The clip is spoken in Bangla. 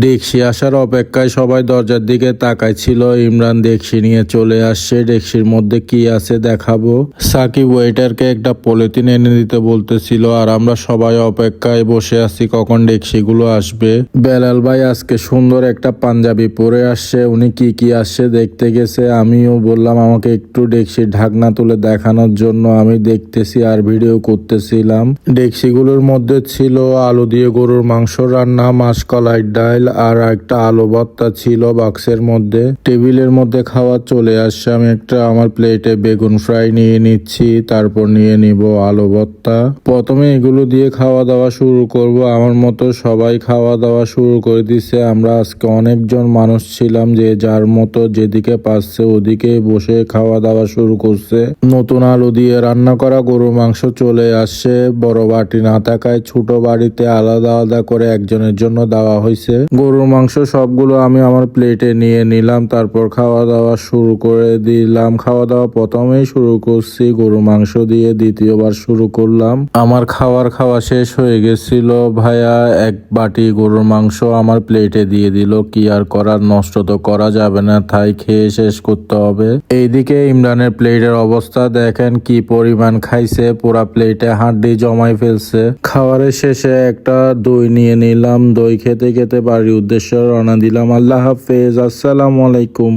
ডেক্সি আসার অপেক্ষায় সবাই দরজার দিকে তাকাইছিল। ইমরান ডেক্সি নিয়ে চলে আসছে। ডেক্সির মধ্যে কি আছে দেখাবো? সাকিব ওয়েটারকে একটা পলিথিন এনে দিতে বলতেছিল, আর আমরা সবাই অপেক্ষায় বসে আছি, কখন ডেক্সিগুলো আসবে? বেলাল ভাই, আজকে সুন্দর একটা পাঞ্জাবি পরে আসছে। উনি কি কি আসছে দেখতে গেছে। আমিও বললাম, আমাকে একটু ডেক্সির ঢাকনা তুলে দেখানোর জন্য আমি দেখতেছি আর ভিডিও করতেছিলাম। ডেক্সিগুলোর মধ্যে ছিল আলু দিয়ে গরুর মাংস রান্না, মাসকলাই ডাল আর একটা আলু ভর্তা ছিল বাক্সের মধ্যে। টেবিলের মধ্যে খাওয়া চলে আসছে। আমি একটা আমার প্লেটে বেগুন ফ্রাই নিয়ে নিচ্ছি, তারপর নিয়ে নিব আলু ভর্তা। প্রথমে এগুলো দিয়ে খাওয়া দাওয়া শুরু করব। আমার মতো সবাই খাওয়া দাওয়া শুরু করে দিছে। আমরা আজকে অনেকজন মানুষ ছিলাম যে যার মতো যেদিকে পাচ্ছে ওদিকে বসে খাওয়া দাওয়া শুরু করছে। নতুন আলু দিয়ে রান্না করা গরু মাংস চলে আসছে। বড় বাটি না থাকায় ছোট বাড়িতে আলাদা আলাদা করে একজনের জন্য দেওয়া হয়েছে গরুর মাংস সবগুলো আমি আমার প্লেটে নিয়ে নিলাম, তারপর খাওয়া দাওয়া শুরু করে দিলাম। খাওয়া দাওয়া প্রথমেই শুরু করছি গরু মাংস দিয়ে দ্বিতীয়বার শুরু করলাম। আমার খাওয়ার খাওয়া শেষ হয়ে গেছিল। ভাইয়া এক বাটি গরুর মাংস আমার প্লেটে দিয়ে দিল। কি আর করার? নষ্ট তো করা যাবে না, তাই খেয়ে শেষ করতে হবে। এইদিকে ইমরানের প্লেটের অবস্থা দেখেন, কি পরিমাণ খাইছে। পুরা প্লেটে হাড্ডি জমাই ফেলছে। খাওয়ারের শেষে একটা দই নিয়ে নিলাম। দই খেতে খেতে বাড়ির উদ্দেশ্যে রওনা দিলাম। আল্লাহ হাফেজ। আসসালামু আলাইকুম।